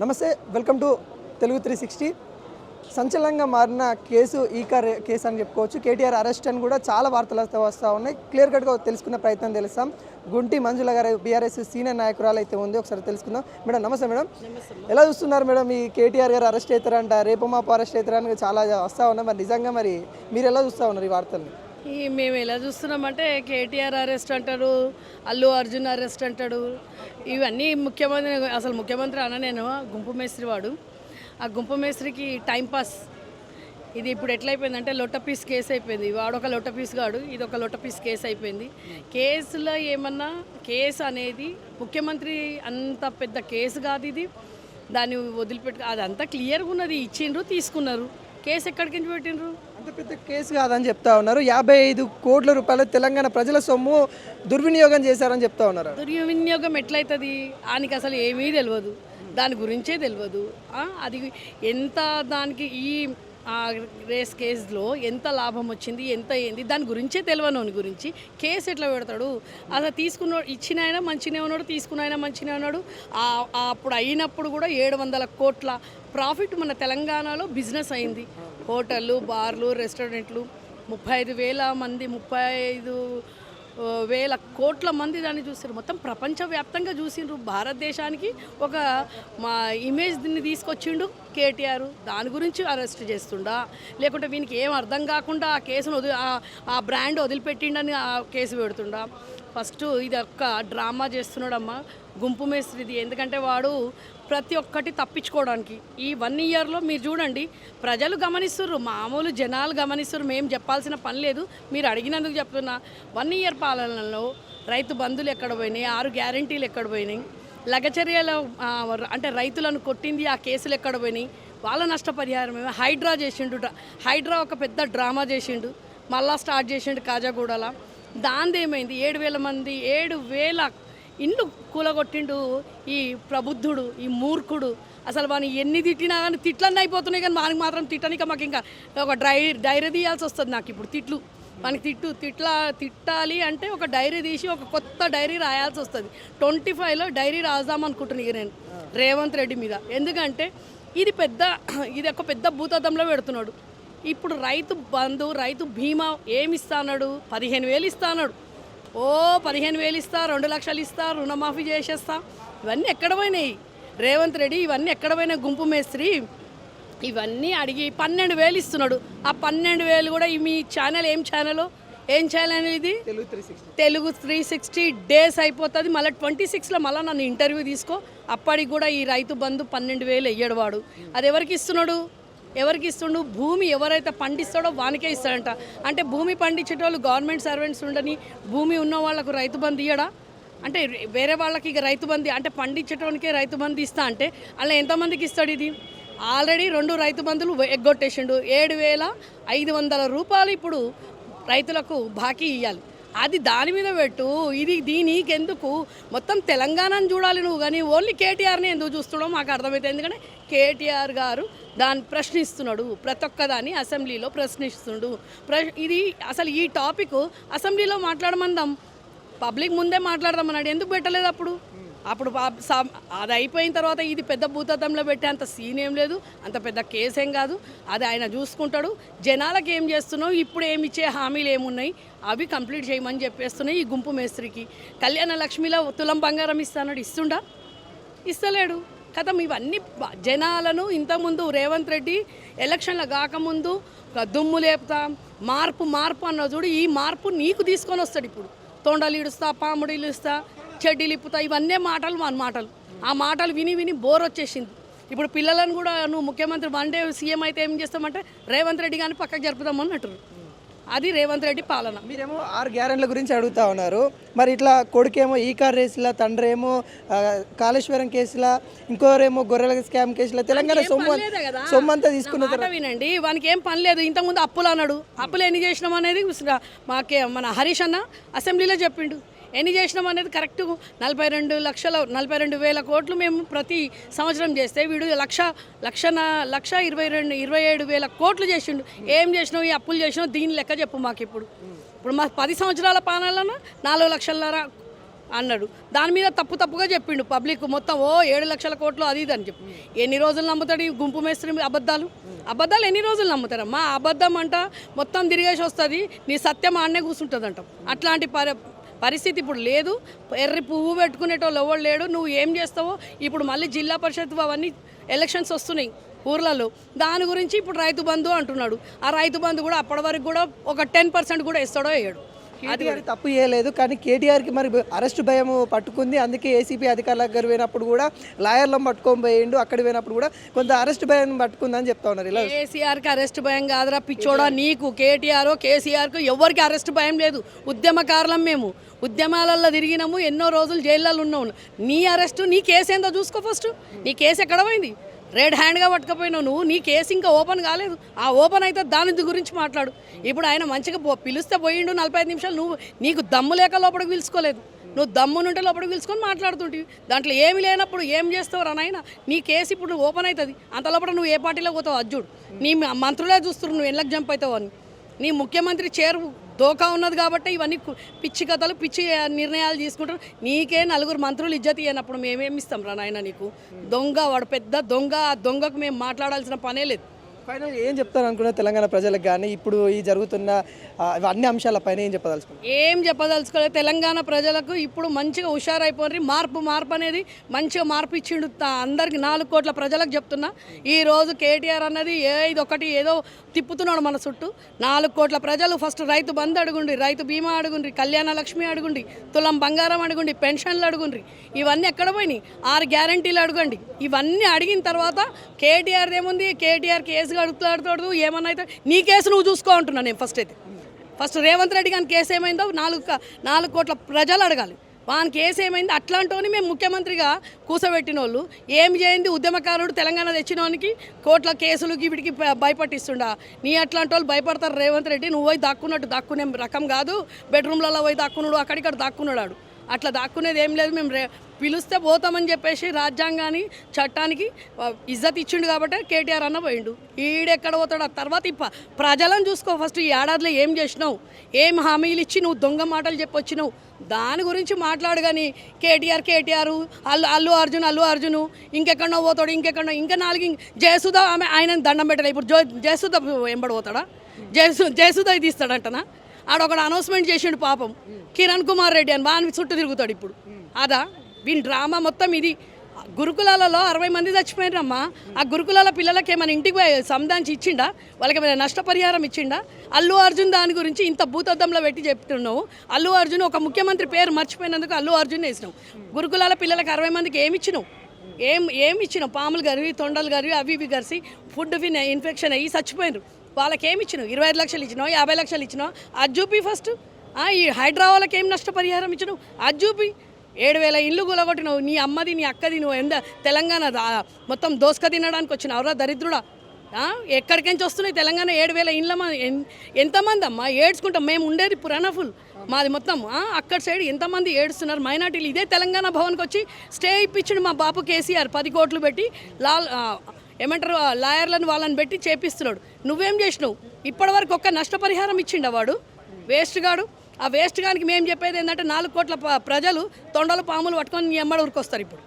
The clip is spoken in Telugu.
నమస్తే welcome to Telugu three sixty. సంచలనంగా మారిన కేసు ఈ కార్ కేసు అని చెప్పుకోవచ్చు. కేటీఆర్ అరెస్ట్ అని కూడా చాలా వార్తలు వస్తూ వస్తూ ఉన్నాయి. క్లియర్ కట్గా తెలుసుకునే ప్రయత్నం తెలుస్తాం. గుంటి మంజుల గారు బీఆర్ఎస్ సీనియర్ నాయకురాలు అయితే ఉంది. ఒకసారి తెలుసుకుందాం. మేడం నమస్తే మేడం. ఎలా చూస్తున్నారు మేడం? ఈ కేటీఆర్ గారు అరెస్ట్ అవుతారంట రేపు మాపు అరెస్ట్ అవుతారని చాలా వస్తూ ఉన్నాయి. మరి నిజంగా మరి మీరు ఎలా చూస్తూ ఉన్నారు ఈ వార్తల్ని? ఈ మేము ఎలా చూస్తున్నామంటే కేటీఆర్ అరెస్ట్ అంటాడు అల్లు అర్జున్ అరెస్ట్ అంటాడు. ఇవన్నీ ముఖ్యమంత్రి అసలు ముఖ్యమంత్రి అన్న నేను గుంపు మేస్త్రి వాడు. ఆ గుంపు మేస్త్రికి టైంపాస్ ఇది ఇప్పుడు ఎట్లయిపోయిందంటే లొట్ట పీస్ కేసు అయిపోయింది. వాడు ఒక లొట్ట పీస్ కాడు ఇది ఒక లొట్ట పీస్ కేసు అయిపోయింది. కేసులో ఏమన్నా కేసు అనేది ముఖ్యమంత్రి అంత పెద్ద కేసు కాదు ఇది. దాన్ని వదిలిపెట్టు అదంతా క్లియర్గా ఉన్నది. ఇచ్చిండ్రు తీసుకున్నారు. కేసు ఎక్కడికి పెట్టిండ్రు? అంత పెద్ద కేసు కాదని చెప్తా ఉన్నారు. యాభై ఐదు కోట్ల రూపాయలు తెలంగాణ ప్రజల సొమ్ము దుర్వినియోగం చేశారని చెప్తా ఉన్నారు. దుర్వినియోగం ఎట్లయితుంది? ఆయనకి అసలు ఏమీ తెలియదు దాని గురించే తెలియదు అది ఎంత దానికి ఈ రేస్ కేసులో ఎంత లాభం వచ్చింది ఎంత ఏంది దాని గురించే తెలియనోని గురించి. కేసు ఎట్లా పెడతాడు? అసలు తీసుకున్న ఇచ్చిన ఆయన మంచినే ఉన్నాడు తీసుకున్న ఆయన మంచినే ఉన్నాడు. అప్పుడు అయినప్పుడు కూడా ఏడు వందల కోట్ల ప్రాఫిట్ మన తెలంగాణలో బిజినెస్ అయింది. హోటళ్ళు బార్లు రెస్టారెంట్లు. ముప్పై ఐదు వేల మంది ముప్పై ఐదు వేల కోట్ల మంది దాన్ని చూసారు మొత్తం ప్రపంచవ్యాప్తంగా చూసిండ్రు. భారతదేశానికి ఒక మా ఇమేజ్ దీన్ని తీసుకొచ్చిండు కేటీఆర్. దాని గురించి అరెస్ట్ చేస్తుండా? లేకుంటే వీనికి ఏం అర్థం కాకుండా ఆ కేసును వదిలి ఆ- ఆ బ్రాండ్ వదిలిపెట్టిండని ఆ కేసు పెడుతుండా? ఫస్ట్ ఇది ఒక్క డ్రామా చేస్తున్నాడమ్మా. గుంపు మేస్త్రిది. ఎందుకంటే వాడు ప్రతి ఒక్కటి తప్పించుకోవడానికి. ఈ వన్ ఇయర్లో మీరు చూడండి ప్రజలు గమనిస్తుర్రు మామూలు జనాలు గమనిస్తున్నారు మేము చెప్పాల్సిన పని లేదు. మీరు అడిగినందుకు చెప్తున్నా వన్ ఇయర్ పాలనలో రైతు బంధులు ఎక్కడ పోయినాయి? ఆరు గ్యారంటీలు ఎక్కడ పోయినాయి? లగచర్యల అంటే రైతులను కొట్టింది ఆ కేసులు ఎక్కడ పోయినాయి? వాళ్ళ నష్టపరిహారం ఏమో హైడ్రా చేసిండు హైడ్రా ఒక పెద్ద డ్రామా చేసిండు. మళ్ళా స్టార్ట్ చేసిండు కాజాగూడలా. దాంది ఏమైంది ఏడు వేల మంది ఏడు వేల ఇండ్లు కూలగొట్టిండు ఈ ప్రబుద్ధుడు ఈ మూర్ఖుడు. అసలు వాని ఎన్ని తిట్టినా కానీ తిట్లన్నీ అయిపోతున్నాయి కానీ వానికి మాత్రం తిట్టనిక మాకు ఇంకా ఒక డై డైరీ తీయాల్సి వస్తుంది నాకు ఇప్పుడు తిట్లు. మనకి తిట్టు తిట్లా తిట్టాలి అంటే ఒక డైరీ తీసి ఒక కొత్త డైరీ రాయాల్సి వస్తుంది. ట్వంటీ ఫైవ్లో డైరీ రాద్దాం అనుకుంటున్నాను నేను రేవంత్ రెడ్డి మీద. ఎందుకంటే ఇది పెద్ద ఇది ఒక పెద్ద భూతద్దంలో పెడుతున్నాడు. ఇప్పుడు రైతు బంధు రైతు బీమా ఏమి ఇస్తాడు పదిహేను వేలు ఇస్తాడు ఓ పదిహేను వేలు ఇస్తా రెండు లక్షలు ఇస్తా రుణమాఫీ చేసేస్తా. ఇవన్నీ ఎక్కడ పోయినాయి? రేవంత్ రెడ్డి ఇవన్నీ ఎక్కడ పోయినాయి? గుంపు మేస్త్రి. ఇవన్నీ అడిగి పన్నెండు వేలు ఇస్తున్నాడు. ఆ పన్నెండు వేలు కూడా ఈ మీ ఛానల్ ఏం ఛానల్? ఏం ఛానల్ ఇది? Telugu three sixty Telugu three sixty days అయిపోతుంది. మళ్ళీ ట్వంటీ సిక్స్లో మళ్ళీ నన్ను ఇంటర్వ్యూ తీసుకో. అప్పటికి కూడా ఈ రైతు బంధు పన్నెండు వేలు వెయ్యడు వాడు. అది ఎవరికి ఇస్తున్నాడు? ఎవరికి ఇస్తుండు? భూమి ఎవరైతే పండిస్తాడో వానికే ఇస్తాడంట. అంటే భూమి పండించేటోళ్ళు గవర్నమెంట్ సర్వెంట్స్ ఉండని భూమి ఉన్న వాళ్ళకు రైతు బంధు ఇయ్యడా? అంటే వేరే వాళ్ళకి ఇక రైతు బంధు అంటే పండించడానికే రైతు బంధు ఇస్తా అంటే అలా ఎంతమందికి ఇస్తాడు ఇది? ఆల్రెడీ రెండు రైతు బంధులు ఎగ్గొట్టేసిండు. ఏడు వేల ఐదు వందల రూపాయలు ఇప్పుడు రైతులకు బాకీ ఇవ్వాలి అది దాని మీద పెట్టు. ఇది దీనికి ఎందుకు మొత్తం తెలంగాణను చూడాలి నువ్వు కానీ ఓన్లీ కేటీఆర్ని ఎందుకు చూస్తున్నావు? మాకు అర్థమైతే ఎందుకంటే కేటీఆర్ గారు దాన్ని ప్రశ్నిస్తున్నాడు. ప్రతి ఒక్కదాన్ని అసెంబ్లీలో ప్రశ్నిస్తున్నాడు ప్ర ఇది అసలు ఈ టాపిక్ అసెంబ్లీలో మాట్లాడమందాం. పబ్లిక్ ముందే మాట్లాడదామన్నాడు ఎందుకు పెట్టలేదు అప్పుడు? అప్పుడు అది అయిపోయిన తర్వాత ఇది పెద్ద భూతద్దంలో పెట్టే అంత సీన్ ఏం లేదు అంత పెద్ద కేసేం ఏం కాదు. అది ఆయన చూసుకుంటాడు. జనాలకు ఏం చేస్తున్నావు? ఇప్పుడు ఏమి ఇచ్చే హామీలు ఏమున్నాయి? అవి కంప్లీట్ చేయమని చెప్పేస్తున్నాయి ఈ గుంపు మేస్త్రికి. కళ్యాణ లక్ష్మిలో తులం బంగారం ఇస్తాడు ఇస్తుండా? ఇస్తలేడు. కథం ఇవన్నీ జనాలను ఇంతకుముందు రేవంత్ రెడ్డి ఎలక్షన్లు కాకముందు దుమ్ము లేపుతా మార్పు మార్పు అన్న చూడు. ఈ మార్పు నీకు తీసుకొని వస్తాడు ఇప్పుడు. తొండలు ఇడుస్తా పాముడు ఇలుస్తా చెడ్డీలు ఇవన్నీ మాటలు మన మాటలు. ఆ మాటలు విని విని బోర్ వచ్చేసింది. ఇప్పుడు పిల్లలను కూడా నువ్వు ముఖ్యమంత్రి వన్ డే సీఎం అయితే ఏం చేస్తామంటే రేవంత్ రెడ్డి కానీ పక్కకు జరుపుదామని అంటారు అది రేవంత్ రెడ్డి పాలన. మీరేమో ఆరు గ్యారెంట్ల గురించి అడుగుతా ఉన్నారు. మరి ఇట్లా కొడుకేమో ఈ కార్ రేసులా తండ్రి ఏమో కాళేశ్వరం కేసులా ఇంకోరేమో గొర్రెల స్కామ్ కేసులా తెలంగాణ సొమ్ము. సొమ్ము అంతా తీసుకున్న వినండి. వానికి ఏం పని లేదు. ఇంతకుముందు అప్పులు అన్నాడు. అప్పులు ఎన్ని చేసినాం అనేది మాకే మన హరీష్ అన్న అసెంబ్లీలో చెప్పిండు. ఎన్ని చేసినాం అనేది కరెక్ట్. నలభై రెండు లక్షల నలభై రెండు వేల కోట్లు మేము ప్రతి సంవత్సరం చేస్తే వీడు లక్ష లక్ష లక్ష ఇరవై రెండు ఇరవై ఏడు వేల కోట్లు చేసిండు. ఏం చేసినావు ఈ అప్పులు చేసినావు దీని లెక్క చెప్పు మాకు ఇప్పుడు ఇప్పుడు మా పది సంవత్సరాల పానాలను నాలుగు లక్షలన్నర అన్నాడు. దాని మీద తప్పు తప్పుగా చెప్పిండు పబ్లిక్ మొత్తం ఓ ఏడు లక్షల కోట్లు అది ఇది అని చెప్పి. ఎన్ని రోజులు నమ్ముతాడు ఈ గుంపు మేస్త్రి అబద్ధాలు? అబద్ధాలు ఎన్ని రోజులు నమ్ముతారు? మా అబద్ధం అంట మొత్తం తిరిగేసి వస్తుంది నీ సత్యం ఆడనే కూర్చుంటుంది అంటాం అట్లాంటి పరి పరిస్థితి ఇప్పుడు లేదు. ఎర్రి పువ్వు పెట్టుకునేటోళ్ళు ఎవరు లేడు. నువ్వు ఏం చేస్తావో? ఇప్పుడు మళ్ళీ జిల్లా పరిషత్ అవన్నీ ఎలక్షన్స్ వస్తున్నాయి ఊర్లలో. దాని గురించి ఇప్పుడు రైతు బంధు అంటున్నాడు. ఆ రైతు బంధు కూడా అప్పటి వరకు కూడా ఒక టెన్ పర్సెంట్ కూడా ఇస్తాడో వేయడు కేటీఆర్ తప్పు చేయలేదు. కానీ కేటీఆర్కి మరి అరెస్ట్ భయం పట్టుకుంది. అందుకే ఏసీపీ అధికారుల దగ్గర పోయినప్పుడు కూడా లాయర్లను పట్టుకొని పోయిండు. అక్కడ పోయినప్పుడు కూడా కొంత అరెస్ట్ భయం పట్టుకుందని చెప్తా ఉన్నారు. ఇలా కేసీఆర్కి అరెస్ట్ భయం కాదురా పిచ్చోడా నీకు కేటీఆర్ కేసీఆర్కు ఎవరికి అరెస్ట్ భయం లేదు. ఉద్యమకారులం మేము. ఉద్యమాలలో తిరిగినాము ఎన్నో రోజులు జైల్లో ఉన్నాము. నీ అరెస్టు నీ కేసు ఏందో చూసుకో ఫస్ట్. నీ కేసు ఎక్కడ పోయింది? రెడ్ హ్యాండ్గా పట్టుకపోయినావు నువ్వు నీ కేసు ఇంకా ఓపెన్ కాలేదు. ఆ ఓపెన్ అయితే దాని గురించి మాట్లాడు. ఇప్పుడు ఆయన మంచిగా పో- పిలిస్తే పోయిండు నలభై ఐదు నిమిషాలు నువ్వు నీకు దమ్ము లేక లోపలికి పిలుచుకోలేదు. నువ్వు దమ్మునుంటే లోపలికి పిలుచుకొని మాట్లాడుతుంటివి. దాంట్లో ఏమి లేనప్పుడు ఏం చేస్తావు రా నాయన? నీ కేసు ఇప్పుడు ఓపెన్ అవుతుంది అంత లోపల నువ్వు ఏ పార్టీలో పోతావు అజ్జుడు నీ మంత్రులే చూస్తున్నారు నువ్వు ఎన్లకు జంప్ అవుతావు అని. నీ ముఖ్యమంత్రి చేరు దోకా ఉన్నది కాబట్టి ఇవన్నీ పిచ్చి కథలు పిచ్చి నిర్ణయాలు తీసుకుంటారు. నీకే నలుగురు మంత్రులు ఇజ్జత్ ఇవ్వనప్పుడు మేమేమి ఇస్తాం రా నాయన నీకు? దొంగ వాడు పెద్ద దొంగ ఆ దొంగకు మేము మాట్లాడాల్సిన పనే లేదు. ఫైనల్ ఏం చెప్తాను అనుకున్నా తెలంగాణ ప్రజలకు కానీ? ఇప్పుడు ఈ జరుగుతున్న అన్ని అంశాలపైన ఏం చెప్పదలుచుకున్నారు ఏం చెప్పదలుచుకోలేదు. తెలంగాణ ప్రజలకు ఇప్పుడు మంచిగా హుషారైపోయి మార్పు మార్పు అనేది మంచిగా మార్పు ఇచ్చిండు అందరికి నాలుగు కోట్ల ప్రజలకు చెప్తున్నా. ఈ రోజు కేటీఆర్ అన్నది ఏదో ఒకటి ఏదో తిప్పుతున్నాడు మన చుట్టూ. నాలుగు కోట్ల ప్రజలు ఫస్ట్ రైతు బంధు అడుగుండి రైతు బీమా అడుగుండ్రి కళ్యాణ లక్ష్మి అడుగుండి తులం బంగారం అడుగుండి పెన్షన్లు అడుగుండ్రి. ఇవన్నీ ఎక్కడ పోయినాయి? ఆరు గ్యారంటీలు అడగండి. ఇవన్నీ అడిగిన తర్వాత కేటీఆర్ ఏముంది? కేటీఆర్ కేసు అడుగుతాడు ఏమన్నా అయితే నీ కేసు నువ్వు చూసుకో అంటున్నా నేను ఫస్ట్ అయితే. ఫస్ట్ రేవంత్ రెడ్డి గారి కేసు ఏమైందో నాలుగు నాలుగు కోట్ల ప్రజలు అడగాలి. వాని కేసు ఏమైంది? అట్లాంటి మేము ముఖ్యమంత్రిగా కూసబెట్టిన వాళ్ళు ఏం చేయింది? ఉద్యమకారుడు తెలంగాణ తెచ్చినోనికి కోట్ల కేసులు వీటికి భయపట్టిస్తుండా. నీ అట్లాంటి వాళ్ళు భయపడతారు రేవంత్ రెడ్డి. నువ్వు పోయి దాక్కున్నట్టు దాక్కునే రకం కాదు. బెడ్రూమ్లలో పోయి దాక్కున్నాడు అక్కడిక్కడ దాక్కున్నాడు అట్లా దాక్కునేది ఏం లేదు. మేము పిలిస్తే పోతామని చెప్పేసి రాజ్యాంగాన్ని చట్టానికి ఇజ్జత్ ఇచ్చిండు కాబట్టి కేటీఆర్ అన్న పోయిండు. ఈడెక్కడ పోతాడు ఆ తర్వాత ఇప్ప ప్రజలను చూసుకో ఫస్ట్ ఈ ఏడాదిలో ఏం చేసినావు? ఏం హామీలు ఇచ్చి నువ్వు దొంగ మాటలు చెప్పొచ్చినావు దాని గురించి మాట్లాడు కానీ కేటీఆర్ కేటీఆర్ అల్లు అల్లు అర్జున్ అల్లు అర్జున్ ఇంకెక్కడో పోతాడు ఇంకెక్కడో ఇంకా నాలుగు జయసుధ ఆమె ఆయన దండం పెట్టలే. ఇప్పుడు జో జయసుధ ఎంబడి పోతాడా? జయసు జయసుధ ఇది ఇస్తాడంటనా? ఆడొకడు అనౌన్స్మెంట్ చేసిండు పాపం. కిరణ్ కుమార్ రెడ్డి అని వాని చుట్టూ తిరుగుతాడు ఇప్పుడు. అదా? వీని డ్రామా మొత్తం ఇది. గురుకులాలలో అరవై మంది చచ్చిపోయినమ్మా ఆ గురుకులాల పిల్లలకి ఏమైనా ఇంటికి పోయి సంధాంచి ఇచ్చిండా? వాళ్ళకి ఏమైనా నష్టపరిహారం ఇచ్చిండా? అల్లు అర్జున్ దాని గురించి ఇంత భూతద్దంలో పెట్టి చెప్తున్నావు. అల్లు అర్జున్ ఒక ముఖ్యమంత్రి పేరు మర్చిపోయినందుకు అల్లు అర్జున్ వేసినావు. గురుకులాల పిల్లలకి అరవై మందికి ఏమి ఇచ్చినావు? ఏం ఏమి ఇచ్చినావు? పాములు గరివి తొండలు గరివి అవి ఇవి గరిసి ఫుడ్ ఫిన్ ఇన్ఫెక్షన్ అయ్యి చచ్చిపోయినారు. వాళ్ళకి ఏమి ఇచ్చినావు? ఇరవై ఐదు లక్షలు ఇచ్చినావు? యాభై లక్షలు ఇచ్చినావు? అది చూపి ఫస్ట్. ఈ హైడ్రా వాళ్ళకి ఏం నష్టపరిహారం ఇచ్చినావు? అది చూపి. ఏడు వేల ఇల్లు కూలగొట్టినవు నీ అమ్మది నీ అక్కది నువ్వు ఎంత తెలంగాణ మొత్తం దోసుక తినడానికి వచ్చిన ఎవరా దరిద్రుడా? ఎక్కడికెంచి ఎక్కడికించి వస్తున్నాయి తెలంగాణ ఏడు వేల ఇండ్ల ఎంతమంది అమ్మా ఏడ్చుకుంటాం. మేము ఉండేది పురాణఫుల్ మాది మొత్తం అక్కడ సైడ్ ఎంతమంది ఏడుస్తున్నారు? మైనార్టీలు. ఇదే తెలంగాణ భవన్కి వచ్చి స్టే ఇప్పించిండు మా బాపు కేసీఆర్. పది కోట్లు పెట్టి లాల్ ఏమంటారు లాయర్లను వాళ్ళని పెట్టి చేపిస్తున్నాడు. నువ్వేం చేసినావు? ఇప్పటివరకు ఒక్క నష్టపరిహారం ఇచ్చిండు వాడు? వేస్ట్ గాడు. ఆ వేస్ట్ గానికి మేము చెప్పేది ఏంటంటే నాలుగు కోట్ల ప్రజలు తొండలు పాములు పట్టుకొని ఎమ్మడి ఎమ్మడ ఊరికొస్తారు ఇప్పుడు.